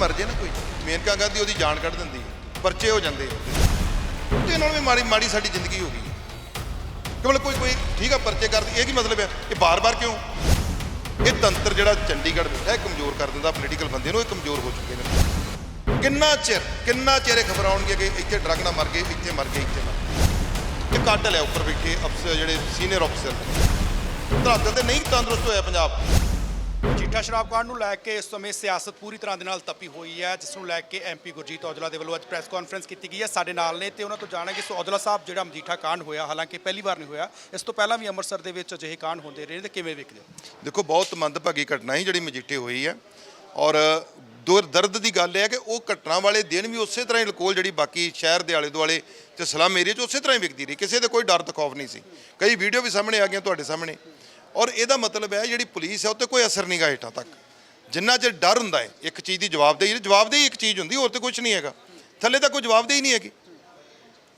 ਮਰ ਜੇ ਨਾ ਕੋਈ। ਮੇਨਕਾ ਗਾਂਧੀ ਉਹਦੀ ਜਾਨ ਕੱਢ ਦਿੰਦੀ, ਪਰਚੇ ਹੋ ਜਾਂਦੇ। ਆ ਨਾਲ ਵੀ ਮਾੜੀ ਮਾੜੀ ਸਾਡੀ ਜ਼ਿੰਦਗੀ ਹੋ ਗਈ। ਹੈ ਕੋਈ ਕੋਈ ਠੀਕ ਆ, ਪਰਚੇ ਕਰਦੀ। ਇਹ ਕੀ ਮਤਲਬ ਹੈ? ਇਹ ਬਾਰ-ਬਾਰ ਕਿਉਂ? ਇਹ ਤੰਤਰ ਜਿਹੜਾ ਚੰਡੀਗੜ੍ਹ ਬੈਠਾ ਹੈ ਕਮਜ਼ੋਰ ਕਰ ਦਿੰਦਾ ਪੋਲੀਟੀਕਲ ਬੰਦੇ ਨੂੰ, ਇਹ ਕਮਜ਼ੋਰ ਹੋ ਚੁੱਕੇ ਨੇ। ਕਿੰਨਾ ਚਿਰ ਕਿੰਨਾ ਚਿਰ ਇਹ ਆਉਣਗੀਆਂ ਕਿ ਇੱਥੇ ਡਰਗ ਨਾ ਮਰ ਗਏ, ਇੱਥੇ ਮਰ ਗਏ, ਇੱਥੇ ਮਰ ਇਹ ਕੱਟ ਲਿਆ ਉੱਪਰ ਬੈਠੇ ਅਫਸਰ ਜਿਹੜੇ ਸੀਨੀਅਰ ਅਫਸਰ ਨੇ ਧਰਾਤਲ ਤੇ ਨਹੀਂ ਤੰਦਰੁਸਤ ਹੋਇਆ ਪੰਜਾਬ। ਚਿੱਟਾ ਸ਼ਰਾਬ ਕਾਂਡ ਨੂੰ ਲੈ ਕੇ ਇਸ ਸਮੇਂ ਸਿਆਸਤ ਪੂਰੀ ਤਰ੍ਹਾਂ ਦੇ ਨਾਲ ਤਪੀ ਹੋਈ ਹੈ, ਜਿਸ ਨੂੰ ਲੈ ਕੇ ਐਮਪੀ ਗੁਰਜੀਤ ਔਜਲਾ ਦੇ ਵੱਲੋਂ ਅੱਜ ਪ੍ਰੈਸ ਕਾਨਫਰੰਸ ਕੀਤੀ ਗਈ ਹੈ। ਸਾਡੇ ਨਾਲ ਨੇ ਤੇ ਉਹਨਾਂ ਤੋਂ ਜਾਣਾਂਗੇ ਸੋ ਔਜਲਾ ਸਾਹਿਬ, ਜਿਹੜਾ ਮਜੀਠਾ ਕਾਂਡ ਹੋਇਆ, ਹਾਲਾਂਕਿ ਪਹਿਲੀ ਵਾਰ ਨਹੀਂ ਹੋਇਆ, ਇਸ ਤੋਂ ਪਹਿਲਾਂ ਵੀ ਅੰਮ੍ਰਿਤਸਰ ਦੇ ਵਿੱਚ ਅਜਿਹੇ ਕਾਂਡ ਹੁੰਦੇ ਰਹੇ ਨੇ, ਤੇ ਕਿਵੇਂ ਵੇਖਦੇ ਹੋ? ਦੇਖੋ, ਬਹੁਤ ਮੰਦਭਾਗੀ ਘਟਨਾ ਹੀ ਜਿਹੜੀ ਮਜੀਠੇ ਹੋਈ ਹੈ। ਔਰ ਦੁਰ ਦਰਦ ਦੀ ਗੱਲ ਇਹ ਹੈ ਕਿ ਉਹ ਘਟਨਾ ਵਾਲੇ ਦਿਨ ਵੀ ਉਸੇ ਤਰ੍ਹਾਂ ਹੀ ਲਕੋਲ ਜਿਹੜੀ ਬਾਕੀ ਸ਼ਹਿਰ ਦੇ ਆਲੇ ਦੁਆਲੇ ਤੇ ਸਲਮ ਏਰੀਆ 'ਚ ਉਸੇ ਤਰ੍ਹਾਂ ਹੀ ਵਿਕਦੀ ਰਹੀ। ਕਿਸੇ ਦੇ ਕੋਈ ਡਰ ਤਖੌਫ ਨਹੀਂ ਸੀ। ਕਈ ਵੀਡੀਓ ਵੀ ਸਾਹਮਣੇ ਆ ਗਈਆਂ ਤੁਹਾਡੇ ਸਾਹਮਣੇ। ਔਰ ਇਹਦਾ ਮਤਲਬ ਹੈ ਜਿਹੜੀ ਪੁਲਿਸ ਹੈ ਉਹ ਤੇ ਕੋਈ ਅਸਰ ਨਹੀਂ ਗਾ ਹੇਠਾਂ ਤੱਕ। ਜਿੰਨਾ ਚਿਰ ਡਰ ਹੁੰਦਾ ਹੈ, ਇੱਕ ਚੀਜ਼ ਦੀ ਜਵਾਬਦੇਹੀ ਜਵਾਬਦੇਹੀ ਇੱਕ ਚੀਜ਼ ਹੁੰਦੀ, ਹੋਰ ਤੇ ਕੁਝ ਨਹੀਂ ਹੈਗਾ। ਥੱਲੇ ਤਾਂ ਕੋਈ ਜਵਾਬਦੇਹੀ ਨਹੀਂ ਹੈਗੀ।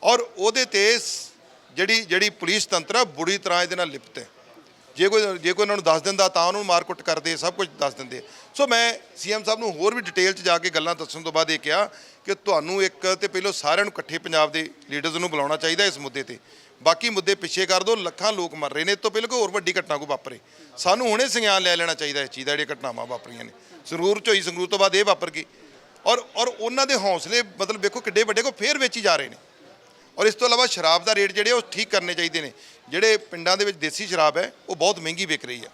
ਔਰ ਉਹਦੇ ਤੇ ਜਿਹੜੀ ਜਿਹੜੀ ਪੁਲਿਸ ਤੰਤਰ ਆ, ਬੁਰੀ ਤਰ੍ਹਾਂ ਇਹਦੇ ਨਾਲ ਲਿਪਤ ਹੈ। ਜੇ ਕੋਈ ਜੇ ਕੋਈ ਉਹਨਾਂ ਨੂੰ ਦੱਸ ਦਿੰਦਾ ਤਾਂ ਉਹਨੂੰ ਮਾਰਕੁੱਟ ਕਰਦੇ, ਸਭ ਕੁਝ ਦੱਸ ਦਿੰਦੇ ਸੋ ਮੈਂ ਸੀਐਮ ਸਾਹਿਬ ਨੂੰ ਹੋਰ ਵੀ ਡਿਟੇਲ 'ਚ ਜਾ ਕੇ ਗੱਲਾਂ ਦੱਸਣ ਤੋਂ ਬਾਅਦ ਇਹ ਕਿਹਾ ਕਿ ਤੁਹਾਨੂੰ ਇੱਕ ਤੇ ਪਹਿਲਾਂ ਸਾਰਿਆਂ ਨੂੰ ਇਕੱਠੇ ਪੰਜਾਬ ਦੇ ਲੀਡਰਸ ਨੂੰ ਬੁਲਾਉਣਾ ਚਾਹੀਦਾ ਇਸ ਮੁੱਦੇ ਤੇ। ਬਾਕੀ ਮੁੱਦੇ ਪਿੱਛੇ ਕਰ ਦਿਓ ਲੱਖਾਂ ਲੋਕ ਮਰ ਰਹੇ ਨੇ ਇਹ ਤੋਂ ਪਹਿਲਾਂ ਕੋਈ ਹੋਰ ਵੱਡੀ ਘਟਨਾ ਕੋ ਵਾਪਰੇ। ਸਾਨੂੰ ਹੁਣੇ ਸੰਗਿਆਨ ਲੈ ਲੈਣਾ ਚਾਹੀਦਾ ਇਸ ਚੀਜ਼ ਦਾ ਜਿਹੜੀਆਂ ਘਟਨਾਵਾਂ ਵਾਪਰੀਆਂ ਨੇ। ਸੰਗਰੂਰ ਚ ਹੋਈ ਸੰਗਰੂਰ ਤੋਂ ਬਾਅਦ ਇਹ ਵਾਪਰ ਗਈ। ਔਰ ਔਰ ਉਹਨਾਂ ਦੇ ਹੌਸਲੇ ਮਤਲਬ ਵੇਖੋ ਕਿੱਡੇ ਵੱਡੇ ਕੋ ਫੇਰ ਵੇਚੀ ਜਾ ਰਹੇ ਨੇ। ਔਰ ਇਸ ਤੋਂ ਇਲਾਵਾ ਸ਼ਰਾਬ ਦਾ ਰੇਟ ਜਿਹੜੇ ਉਹ ਠੀਕ ਕਰਨੇ ਚਾਹੀਦੇ ਨੇ। ਜਿਹੜੇ ਪਿੰਡਾਂ ਦੇ ਵਿੱਚ ਦੇਸੀ ਸ਼ਰਾਬ ਹੈ ਉਹ ਬਹੁਤ ਮਹਿੰਗੀ ਵਿਕ ਰਹੀ ਹੈ।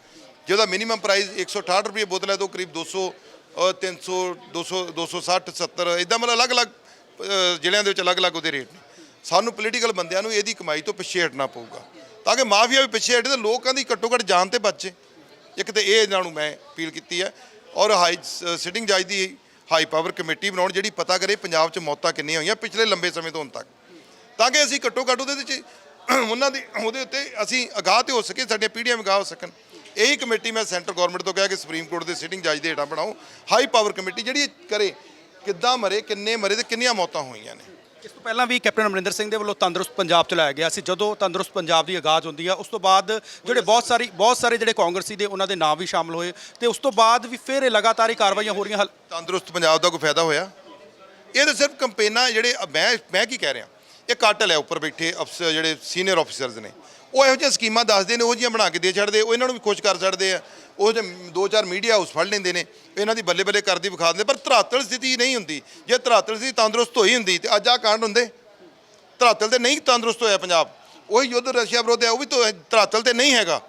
ਜਿਹਦਾ ਮਿਨੀਮਮ ਪ੍ਰਾਈਸ 168 ਰੁਪਏ ਬੋਤਲ ਹੈ ਤੋਂ ਕਰੀਬ 200 ਅ, 300 200 260 70 ਇਦਾਂ ਮਤਲਬ ਅਲੱਗ-ਅਲੱਗ ਜ਼ਿਲ੍ਹਿਆਂ ਦੇ ਵਿੱਚ ਅਲੱਗ-ਅਲੱਗ ਉਹਦੇ ਰੇਟ ਨੇ। ਸਾਨੂੰ ਪੋਲੀਟੀਕਲ ਬੰਦਿਆਂ ਨੂੰ ਇਹਦੀ ਕਮਾਈ ਤੋਂ ਪਿੱਛੇ ਹਟਣਾ ਪਊਗਾ। ਤਾਂ ਕਿ ਮਾਫੀਆ ਵੀ ਪਿੱਛੇ ਹਟੇ ਤੇ ਲੋਕਾਂ ਦੀ ਘੱਟੋ ਘੱਟ ਜਾਨ ਤੇ ਬਚੇ। ਇੱਕ ਤੇ ਇਹ ਇਹਨਾਂ ਨੂੰ ਮੈਂ ਅਪੀਲ ਕੀਤੀ ਹੈ ਔਰ ਹਾਈ ਸਿਟਿੰਗ ਜੱਜ ਦੀ ਹਾਈ ਪਾਵਰ ਕਮੇਟੀ ਬਣਾਉਣ ਜਿਹੜੀ ਪਤਾ ਕਰੇ ਪੰਜਾਬ 'ਚ ਮੌਤਾਂ ਕਿੰਨੀਆਂ ਹੋਈਆਂ ਪਿਛਲੇ ਲੰਬੇ ਸਮੇਂ ਤੋਂ ਹੁਣ ਤੱਕ। ਤਾਂ ਕਿ ਅਸੀਂ ਘੱਟੋ ਘੱਟ ਉਹਦੇ ਵਿੱਚ ਉਹਨਾਂ ਦੀ, ਉਹਦੇ ਉੱਤੇ ਅਸੀਂ ਅਗਾਹ ਤੇ ਹੋ ਸਕੇ ਸਾਡੀਆਂ ਪੀੜ੍ਹੀਆਂ ਵੀ ਅਗਾਹ ਹੋ ਸਕਣ। ਇਹੀ ਕਮੇਟੀ ਮੈਂ ਸੈਂਟਰ ਗਵਰਨਮੈਂਟ ਤੋਂ ਕਿਹਾ ਕਿ ਸੁਪਰੀਮ ਕੋਰਟ ਦੇ ਸਿਟਿੰਗ ਜੱਜ ਦੇ ਹੇਠਾਂ ਬਣਾਓ। ਹਾਈ ਪਾਵਰ ਕਮੇਟੀ ਜਿਹੜੀ ਕਰੇ, ਕਿੱਦਾਂ ਮਰੇ, ਕਿੰਨੇ ਮਰੇ ਤੇ ਕਿੰਨੀਆਂ ਮੌਤਾਂ ਹੋਈਆਂ ਨੇ। ਇਸ ਤੋਂ ਪਹਿਲਾਂ ਵੀ ਕੈਪਟਨ ਅਮਰਿੰਦਰ ਸਿੰਘ ਦੇ ਵੱਲੋਂ ਤੰਦਰੁਸਤ ਪੰਜਾਬ ਚਲਾਇਆ ਗਿਆ ਸੀ। ਜਦੋਂ ਤੰਦਰੁਸਤ ਪੰਜਾਬ ਦੀ ਆਗਾਜ਼ ਹੁੰਦੀ ਆ, ਉਸ ਤੋਂ ਬਾਅਦ ਜਿਹੜੇ ਬਹੁਤ ਸਾਰੀ, ਬਹੁਤ ਸਾਰੇ ਜਿਹੜੇ ਕਾਂਗਰਸੀ ਦੇ ਉਹਨਾਂ ਦੇ ਨਾਮ ਵੀ ਸ਼ਾਮਲ ਹੋਏ ਤੇ ਉਸ ਤੋਂ ਬਾਅਦ ਵੀ ਫਿਰ ਇਹ ਲਗਾਤਾਰ ਹੀ ਕਾਰਵਾਈਆਂ ਹੋ ਰਹੀਆਂ। ਹਲ- ਤੰਦਰੁਸਤ ਪੰਜਾਬ ਦਾ ਕੋਈ ਫਾਇਦਾ ਹੋਇਆ? ਇਹ ਤਾਂ ਸਿਰਫ ਕੰਪੇਨਾਂ ਜਿਹੜੇ ਮੈਂ ਮੈਂ ਕੀ ਕਹਿ ਰਿਹਾ? ਇਹ ਕਾਟਲ ਹੈ ਉੱਪਰ ਬੈਠੇ ਅਫਸਰ ਜਿਹੜੇ ਸੀਨੀਅਰ ਅਫਸਰਸ ਨੇ। ਉਹ ਇਹੋ ਜਿਹੀਆਂ ਸਕੀਮਾਂ ਦੱਸਦੇ ਨੇ, ਉਹ ਜਿਹੀਆਂ ਬਣਾ ਕੇ ਦੇ ਛੱਡਦੇ, ਉਹ ਇਹਨਾਂ ਨੂੰ ਵੀ ਖੁਸ਼ ਕਰ ਛੱਡਦੇ ਆ। ਉਹ ਜੇ ਦੋ ਚਾਰ ਮੀਡੀਆ ਹਾਊਸ ਫੜ ਲੈਂਦੇ ਨੇ ਇਹਨਾਂ ਦੀ ਬੱਲੇ ਬੱਲੇ ਕਰਦੀ ਵਿਖਾ ਦਿੰਦੇ ਪਰ ਧਰਾਤਲ ਸਥਿਤੀ ਨਹੀਂ ਹੁੰਦੀ। ਜੇ ਧਰਾਤਲ ਸਥਿਤੀ ਤੰਦਰੁਸਤ ਹੋਈ ਹੁੰਦੀ ਤੇ ਅੱਜ ਆ ਕਾਂਡ ਹੁੰਦੇ। ਧਰਾਤਲ ਤੇ ਨਹੀਂ ਤੰਦਰੁਸਤ ਹੋਇਆ ਪੰਜਾਬ। ਉਹੀ ਯੁੱਧ ਰਸ਼ੀਆ ਵਿਰੋਧ ਹੈ ਉਹ ਵੀ ਧਰਾਤਲ ਤੇ ਨਹੀਂ ਹੈਗਾ।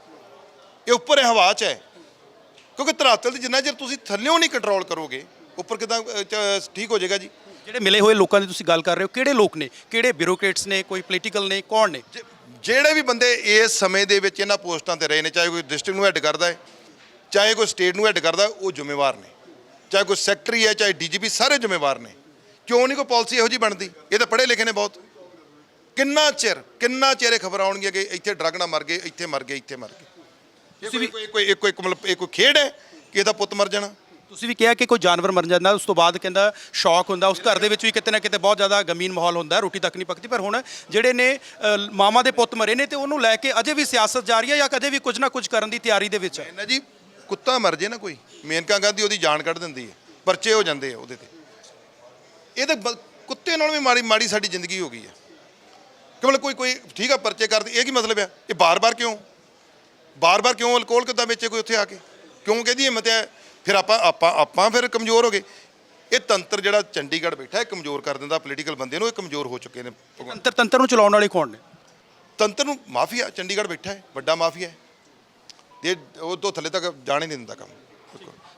ਇਹ ਉੱਪਰ ਹੈ ਹਵਾ 'ਚ ਹੈ। ਕਿਉਂਕਿ ਧਰਾਤਲ ਤੇ ਜਿੰਨਾ ਚਿਰ ਤੁਸੀਂ ਥੱਲਿਓਂ ਨਹੀਂ ਕੰਟਰੋਲ ਕਰੋਗੇ ਉੱਪਰ ਕਿਦਾਂ ਠੀਕ ਹੋ ਜਾਏਗਾ ਜੀ? ਜਿਹੜੇ ਮਿਲੇ ਹੋਏ ਲੋਕਾਂ ਦੀ ਤੁਸੀਂ ਗੱਲ ਕਰ ਰਹੇ ਹੋ ਕਿਹੜੇ ਲੋਕ ਨੇ? ਕਿਹੜੇ ਬਿਊਰੋਕਰੇਟਸ ਨੇ? ਕੋਈ ਪੋਲੀਟੀਕਲ ਨੇ? ਕੌਣ ਨੇ? ਜਿਹੜੇ ਵੀ ਬੰਦੇ ਇਸ ਸਮੇਂ ਦੇ ਵਿੱਚ ਇਹਨਾਂ ਪੋਸਟਾਂ ਤੇ ਰਹੇ ਨੇ ਚਾਹੇ ਕੋਈ ਡਿਸਟ੍ਰਿਕਟ ਨੂੰ ਹੈੱਡ ਕਰਦਾ ਹੈ ਚਾਹੇ ਕੋਈ ਸਟੇਟ ਨੂੰ ਹੈੱਡ ਕਰਦਾ ਉਹ ਜ਼ਿੰਮੇਵਾਰ ਨੇ। ਚਾਹੇ ਕੋਈ ਸੈਕਟਰੀ ਹੈ ਚਾਹੇ ਡੀਜੀਪੀ ਸਾਰੇ ਜ਼ਿੰਮੇਵਾਰ ਨੇ। ਕਿਉਂ ਨਹੀਂ ਕੋਈ ਪਾਲਿਸੀ ਇਹੋ ਜੀ ਬਣਦੀ? ਇਹ ਤਾਂ ਪੜ੍ਹੇ ਲਿਖੇ ਨੇ ਬਹੁਤ। ਕਿੰਨਾ ਚਿਰ ਕਿੰਨਾ ਚਿਰ ਇਹ ਖਬਰ ਆਉਣਗੀਆਂ ਕਿ ਇੱਥੇ ਡਰਗ ਨਾਲ ਮਰ ਗਏ ਇੱਥੇ ਮਰ ਗਏ ਇੱਥੇ ਮਰ ਗਏ? ਇਹ ਕੋਈ ਕੋਈ ਕੋਈ ਕੋਈ ਇੱਕ ਮਤਲਬ ਇਹ ਕੋਈ ਖੇਡ ਹੈ ਕਿ ਇਹਦਾ ਪੁੱਤ ਮਰ ਜਾਣਾ? ਤੁਸੀਂ ਵੀ ਕਿਹਾ ਕਿ ਕੋਈ ਜਾਨਵਰ ਮਰ ਜਾਂਦਾ ਉਸ ਤੋਂ ਬਾਅਦ ਕਹਿੰਦਾ ਸ਼ੌਕ ਹੁੰਦਾ ਉਸ ਘਰ ਦੇ ਵਿੱਚ ਵੀ ਕਿਤੇ ਨਾ ਕਿਤੇ ਬਹੁਤ ਜ਼ਿਆਦਾ ਗਮੀਨ ਮਾਹੌਲ ਹੁੰਦਾ ਰੋਟੀ ਤੱਕ ਨਹੀਂ ਪੱਕਦੀ। ਪਰ ਹੁਣ ਜਿਹੜੇ ਨੇ ਮਾਮਾ ਦੇ ਪੁੱਤ ਮਰੇ ਨੇ ਤੇ ਉਹਨੂੰ ਲੈ ਕੇ ਅਜੇ ਵੀ ਸਿਆਸਤ ਜਾਰੀ ਹੈ ਜਾਂ ਕਦੇ ਵੀ ਕੁਝ ਨਾ ਕੁਝ ਕਰਨ ਦੀ ਤਿਆਰੀ ਦੇ ਵਿੱਚ ਹੈ? ਇਹਨਾਂ ਜੀ ਕੁੱਤਾ ਮਰ ਜੇ ਨਾ ਕੋਈ ਮੇਨਕਾ ਗਾਂਧੀ ਉਹਦੀ ਜਾਨ ਕੱਢ ਦਿੰਦੀ ਹੈ ਪਰਚੇ ਹੋ ਜਾਂਦੇ ਆ ਉਹਦੇ ਤੇ। ਇਹ ਤਾਂ ਕੁੱਤੇ ਨਾਲ ਵੀ ਮਾੜੀ ਮਾੜੀ ਸਾਡੀ ਜ਼ਿੰਦਗੀ ਹੋ ਗਈ ਹੈ। ਕੇਵਲ ਕੋਈ ਕੋਈ ਠੀਕ ਆ ਪਰਚੇ ਕਰਦੇ ਇਹ ਕੀ ਮਤਲਬ ਹੈ ਇਹ ਬਾਰ-ਬਾਰ ਕਿਉਂ? ਬਾਰ-ਬਾਰ ਕਿਉਂ ਅਲਕੋਹਲ ਕਿੱਦਾਂ ਵੇਚੇ ਕੋਈ ਉੱਥੇ ਆ ਕੇ? ਕਿਉਂ ਕਿਹਦੀ ਹਿੰਮਤ ਹੈ? ਫਿਰ ਆਪਾਂ ਆਪਾਂ ਆਪਾਂ ਫਿਰ ਕਮਜ਼ੋਰ ਹੋ ਗਏ। ਇਹ ਤੰਤਰ ਜਿਹੜਾ ਚੰਡੀਗੜ੍ਹ ਬੈਠਾ ਇਹ ਕਮਜ਼ੋਰ ਕਰ ਦਿੰਦਾ ਪੋਲੀਟੀਕਲ ਬੰਦੇ ਨੂੰ ਇਹ ਕਮਜ਼ੋਰ ਹੋ ਚੁੱਕੇ ਨੇ ਤੰਤਰ ਤੰਤਰ ਨੂੰ ਚਲਾਉਣ ਵਾਲੇ ਕੌਣ ਨੇ? ਤੰਤਰ ਨੂੰ ਮਾਫੀਆ ਚੰਡੀਗੜ੍ਹ ਬੈਠਾ ਹੈ ਵੱਡਾ ਮਾਫੀਆ ਹੈ। ਇਹ ਉਹ ਤੋਂ ਥੱਲੇ ਤੱਕ ਜਾਣ ਹੀ ਨਹੀਂ ਦਿੰਦਾ ਕੰਮ।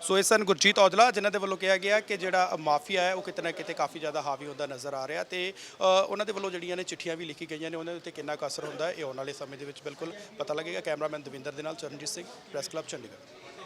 ਸੋ ਇਹ ਸਨ ਗੁਰਜੀਤ ਔਜਲਾ, ਜਿਨ੍ਹਾਂ ਦੇ ਵੱਲੋਂ ਕਿਹਾ ਗਿਆ ਕਿ ਜਿਹੜਾ ਮਾਫੀਆ ਹੈ, ਉਹ ਕਿਤੇ ਨਾ ਕਿਤੇ ਕਾਫੀ ਜ਼ਿਆਦਾ ਹਾਵੀ ਹੁੰਦਾ ਨਜ਼ਰ ਆ ਰਿਹਾ ਤੇ ਉਹਨਾਂ ਦੇ ਵੱਲੋਂ ਜਿਹੜੀਆਂ ਨੇ ਚਿੱਠੀਆਂ ਵੀ ਲਿਖੀ ਗਈਆਂ ਨੇ, ਉਹਨਾਂ ਦੇ ਉੱਤੇ ਕਿੰਨਾ ਕੁ ਅਸਰ ਹੁੰਦਾ ਹੈ, ਇਹ ਆਉਣ ਵਾਲੇ ਸਮੇਂ ਦੇ ਵਿੱਚ ਬਿਲਕੁਲ ਪਤਾ ਲੱਗੇਗਾ। ਕੈਮਰਾਮੈਨ ਦਵਿੰਦਰ ਦੇ ਨਾਲ ਚਰਨਜੀਤ ਸਿੰਘ, ਪ੍ਰੈਸ ਕਲੱਬ ਚੰਡੀਗੜ੍ਹ।